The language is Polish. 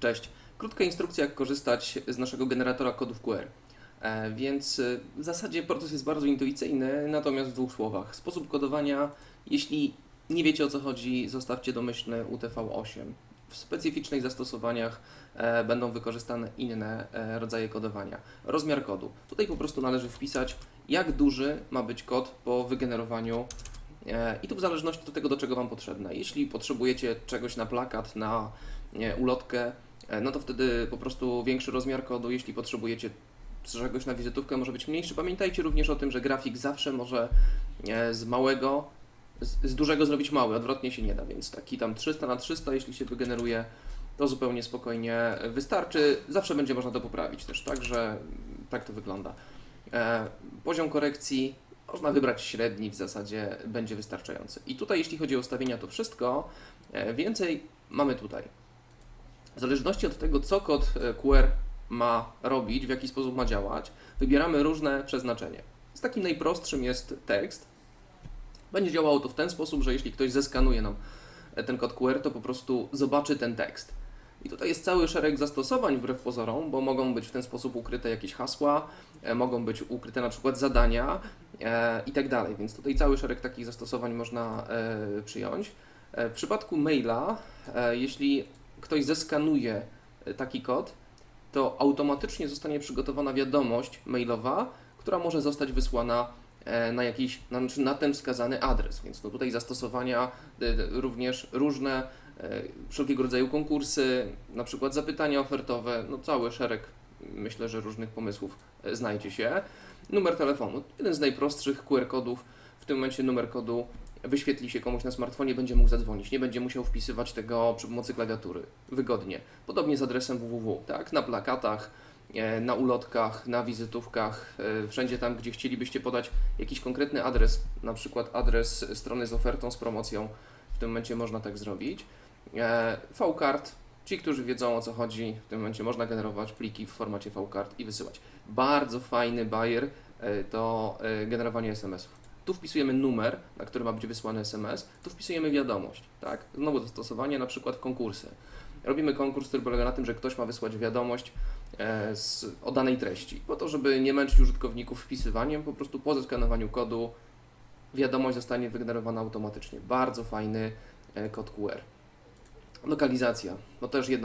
Cześć. Krótka instrukcja, jak korzystać z naszego generatora kodów QR. E, Więc e, w zasadzie proces jest bardzo intuicyjny, natomiast w dwóch słowach. Sposób kodowania, jeśli nie wiecie o co chodzi, zostawcie domyślny UTV-8. W specyficznych zastosowaniach e, będą wykorzystane inne rodzaje kodowania. Rozmiar kodu. Tutaj po prostu należy wpisać, jak duży ma być kod po wygenerowaniu I tu w zależności od tego, do czego Wam potrzebne. Jeśli potrzebujecie czegoś na plakat, na ulotkę, no to wtedy po prostu większy rozmiar kodu. Jeśli potrzebujecie czegoś na wizytówkę, może być mniejszy. Pamiętajcie również o tym, że grafik zawsze może e, z małego, z, dużego zrobić mały, odwrotnie się nie da, więc taki tam 300 na 300, jeśli się wygeneruje, to zupełnie spokojnie wystarczy. Zawsze będzie można to poprawić też, także tak to wygląda. E, Poziom korekcji można wybrać średni, w zasadzie będzie wystarczający. I tutaj, jeśli chodzi o ustawienia, to wszystko. E, Więcej mamy tutaj. W zależności od tego, co kod e, QR ma robić, w jaki sposób ma działać, wybieramy różne przeznaczenie. Z takim najprostszym jest tekst. Będzie działało to w ten sposób, że jeśli ktoś zeskanuje nam e, ten kod QR, to po prostu zobaczy ten tekst. I tutaj jest cały szereg zastosowań wbrew pozorom, bo mogą być w ten sposób ukryte jakieś hasła, e, mogą być ukryte na przykład zadania e, i tak dalej. Więc tutaj cały szereg takich zastosowań można e, przyjąć. W przypadku maila, jeśli ktoś zeskanuje e, taki kod, to automatycznie zostanie przygotowana wiadomość mailowa, która może zostać wysłana e, na jakiś, na, znaczy na ten wskazany adres. Więc no tutaj zastosowania e, również różne, wszelkiego rodzaju konkursy, na przykład zapytania ofertowe, no cały szereg myślę, że różnych pomysłów znajdzie się. Numer telefonu, jeden z najprostszych QR kodów. W tym momencie numer kodu wyświetli się komuś na smartfonie, będzie mógł zadzwonić, nie będzie musiał wpisywać tego przy pomocy klawiatury. Wygodnie. Podobnie z adresem www, tak? Na plakatach, e, na ulotkach, na wizytówkach, e, wszędzie tam, gdzie chcielibyście podać jakiś konkretny adres, na przykład adres strony z ofertą, z promocją, w tym momencie można tak zrobić. E, V-card, ci, którzy wiedzą o co chodzi, w tym momencie można generować pliki w formacie V-card i wysyłać. Bardzo fajny bajer to generowanie SMS-ów. Tu wpisujemy numer, na który ma być wysłany SMS, tu wpisujemy wiadomość, tak? Znowu zastosowanie, na przykład konkursy. Robimy konkurs, który polega na tym, że ktoś ma wysłać wiadomość e, z, o danej treści. Po to, żeby nie męczyć użytkowników wpisywaniem, po prostu po zeskanowaniu kodu wiadomość zostanie wygenerowana automatycznie. Bardzo fajny e, kod QR. Lokalizacja, to też jedna z